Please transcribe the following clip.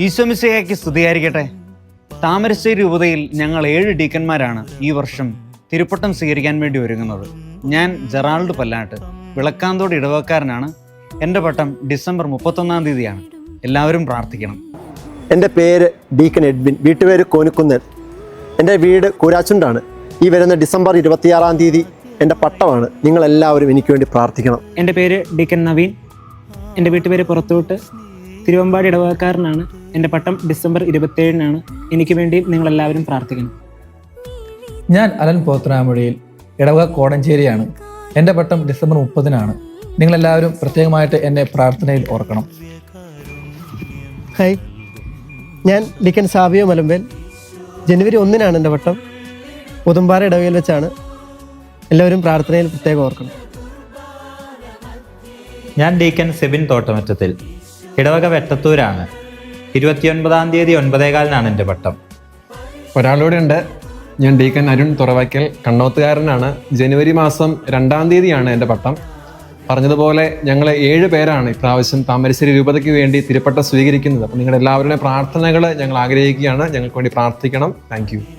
ഈശോമിശയ്ക്ക് സ്തുതിയായിരിക്കട്ടെ. താമരശ്ശേരി രൂപതയിൽ ഞങ്ങൾ ഏഴ് ഡീക്കന്മാരാണ് ഈ വർഷം തിരുപ്പട്ടം സ്വീകരിക്കാൻ വേണ്ടി ഒരുങ്ങുന്നത്. ഞാൻ ജെറാൾഡ് പല്ലാട്ട് വിളക്കാന്തോട് ഇടവക്കാരനാണ്. എന്റെ പട്ടം ഡിസംബർ മുപ്പത്തൊന്നാം തീയതിയാണ്. എല്ലാവരും പ്രാർത്ഥിക്കണം. എന്റെ പേര് ഡീക്കൻ എഡ്വിൻ വീട്ടുപേര് കോനിക്കുന്നൻ എന്റെ വീട് കൂരാച്ചുണ്ടാണ്. ഈ വരുന്ന ഡിസംബർ ഇരുപത്തിയാറാം തീയതി എന്റെ പട്ടമാണ്. നിങ്ങളെല്ലാവരും എനിക്ക് വേണ്ടി പ്രാർത്ഥിക്കണം. എന്റെ പേര് ഡിക്കൻ നവീൻ. എന്റെ വീട്ടുപേര് പുറത്തോട്ട്. തിരുവമ്പാടി ഇടവകക്കാരനാണ്. എന്റെ പട്ടം ഡിസംബർ ഇരുപത്തേഴിനാണ് എനിക്ക് വേണ്ടി നിങ്ങളെല്ലാവരും പ്രാർത്ഥിക്കണം. ഞാൻ അലൻ പോത്രാമുഴിയിൽ ഇടവക കോടഞ്ചേരിയാണ്. എന്റെ പട്ടം ഡിസംബർ മുപ്പതിനാണ്. നിങ്ങളെല്ലാവരും പ്രത്യേകമായിട്ട് എന്നെ പ്രാർത്ഥനയിൽ ഓർക്കണം. ഹായ് ഞാൻ ലിക്കൻ സാബിയോ മലമ്പേൽ. ജനുവരി ഒന്നിനാണ് എന്റെ പട്ടം. പുതുമ്പാറ ഇടവയിൽ വെച്ചാണ് എല്ലാവരും പ്രാർത്ഥനയിൽ പ്രത്യേകം ഓർക്കണം. ഞാൻ ഡീക്കൻ സെബിൻ തോട്ടമറ്റത്തിൽ. ഇടവക വെട്ടത്തൂരാണ്. ഇരുപത്തിയൊൻപതാം തീയതി ഒൻപതേകാലിനാണ് എന്റെ പട്ടം. ഒരാളൂടെ ഉണ്ട് ഞാൻ ഡീക്കൻ അരുൺ തുറവയ്ക്കൽ കണ്ണോത്തുകാരനാണ്. ജനുവരി മാസം രണ്ടാം തീയതിയാണ് എന്റെ പട്ടം. പറഞ്ഞതുപോലെ ഞങ്ങൾ ഏഴ് പേരാണ് ഇപ്രാവശ്യം താമരശ്ശേരി രൂപതയ്ക്ക് വേണ്ടി തിരുപ്പട്ടം സ്വീകരിക്കുന്നത്. അപ്പം നിങ്ങളുടെ എല്ലാവരുടെയും പ്രാർത്ഥനകൾ ഞങ്ങൾ ആഗ്രഹിക്കുകയാണ്. ഞങ്ങൾക്ക് വേണ്ടി പ്രാർത്ഥിക്കണം. താങ്ക്